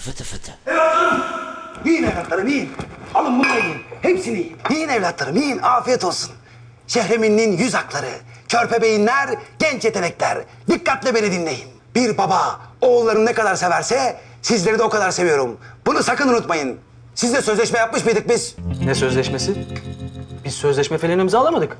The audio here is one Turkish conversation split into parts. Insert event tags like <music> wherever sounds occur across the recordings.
Fıtı fıtı. Yiyin evlatlarım yiyin. Alın bunu yiyin. Hepsini yiyin. Yiyin evlatlarım yiyin. Afiyet olsun. Şehremin'in yüz hakları, körpe beyinler, genç yetenekler. Dikkatle beni dinleyin. Bir baba oğullarını ne kadar severse sizleri de o kadar seviyorum. Bunu sakın unutmayın. Sizle sözleşme yapmış mıydık biz? Ne sözleşmesi? Biz sözleşme falan imzalamadık.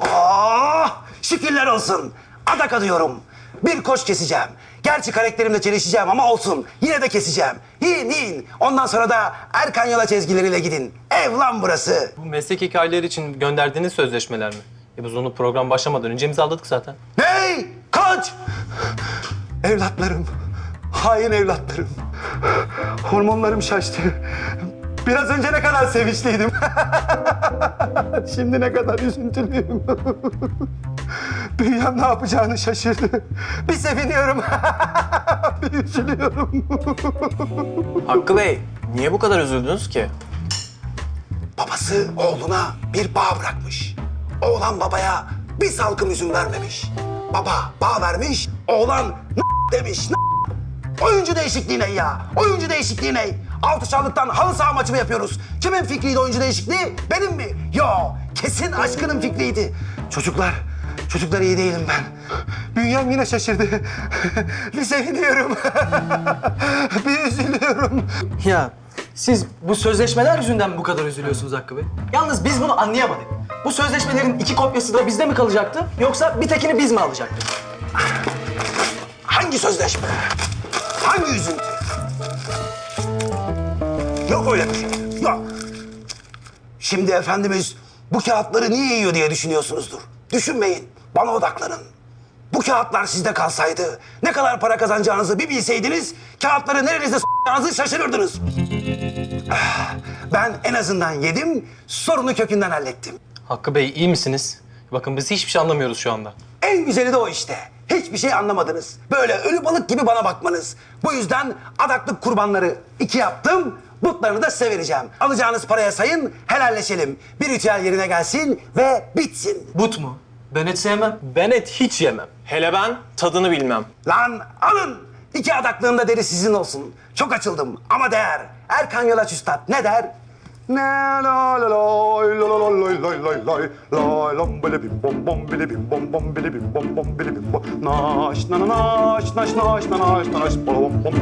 Oh, şükürler olsun. Adak adıyorum. Bir koç keseceğim. Gerçi karakterimle çelişeceğim ama olsun. Yine de keseceğim. Yiyin yiyin. Ondan sonra da Erkan Yola çizgileriyle gidin. Ev lan burası. Bu meslek hikayeleri için gönderdiğiniz sözleşmeler mi? E biz onu program başlamadan önce imzaladık zaten. Hey koç! Evlatlarım. Hain evlatlarım. Hormonlarım şaştı. Biraz önce ne kadar sevinçliydim. <laughs> Şimdi ne kadar üzüntülüyüm. <laughs> <laughs> Bünyem ne yapacağını şaşırdı. <laughs> Bir seviniyorum. <laughs> bir üzülüyorum. Hakkı Bey, niye bu kadar üzüldünüz ki? Babası oğluna bir bağ bırakmış. Oğlan babaya bir salkım üzüm vermemiş. Baba bağ vermiş, oğlan demiş. Oyuncu değişikliği ne ya? Oyuncu değişikliği ne? Altı Şanlık'tan halı saha maçı mı yapıyoruz? Kimin fikriydi oyuncu değişikliği? Benim mi? Yo, kesin aşkının fikriydi. Çocuklar, çocuklar iyi değilim ben. Bünyem yine şaşırdı. bir seviniyorum. <laughs> bir üzülüyorum. Ya siz bu sözleşmeler yüzünden bu kadar üzülüyorsunuz Hakkı Bey? Yalnız biz bunu anlayamadık. Bu sözleşmelerin iki kopyası da bizde mi kalacaktı? Yoksa bir tekini biz mi alacaktık? Hangi sözleşme? Hangi üzüntü? Yok öyle bir şey. Yok. Şimdi Efendimiz bu kağıtları niye yiyor diye düşünüyorsunuzdur. Düşünmeyin. Bana odaklanın. Bu kağıtlar sizde kalsaydı ne kadar para kazanacağınızı bir bilseydiniz kağıtları nerenizde s**acağınızı şaşırırdınız. Ah, Ben en azından yedim, sorunu kökünden hallettim. Hakkı Bey iyi misiniz? Bakın biz hiçbir şey anlamıyoruz şu anda. En güzeli de o işte. Hiçbir şey anlamadınız. Böyle ölü balık gibi bana bakmanız. Bu yüzden adaklık kurbanları iki yaptım. Butlarını da size vereceğim. Alacağınız paraya sayın, helalleşelim. Bir ritüel yerine gelsin ve bitsin. But mu? Ben et sevmem. Ben et hiç yemem. Hele ben tadını bilmem. Lan alın. İki adaklığın da deri sizin olsun. Çok açıldım ama değer. Erkan Yolaç Üstad ne der? Ne la la lay la la la lay lay lay lay lay lam bile bom bom bile bim bom bom bile bim bom bom bile bim bom naş na na naş naş naş na naş na naş bom bom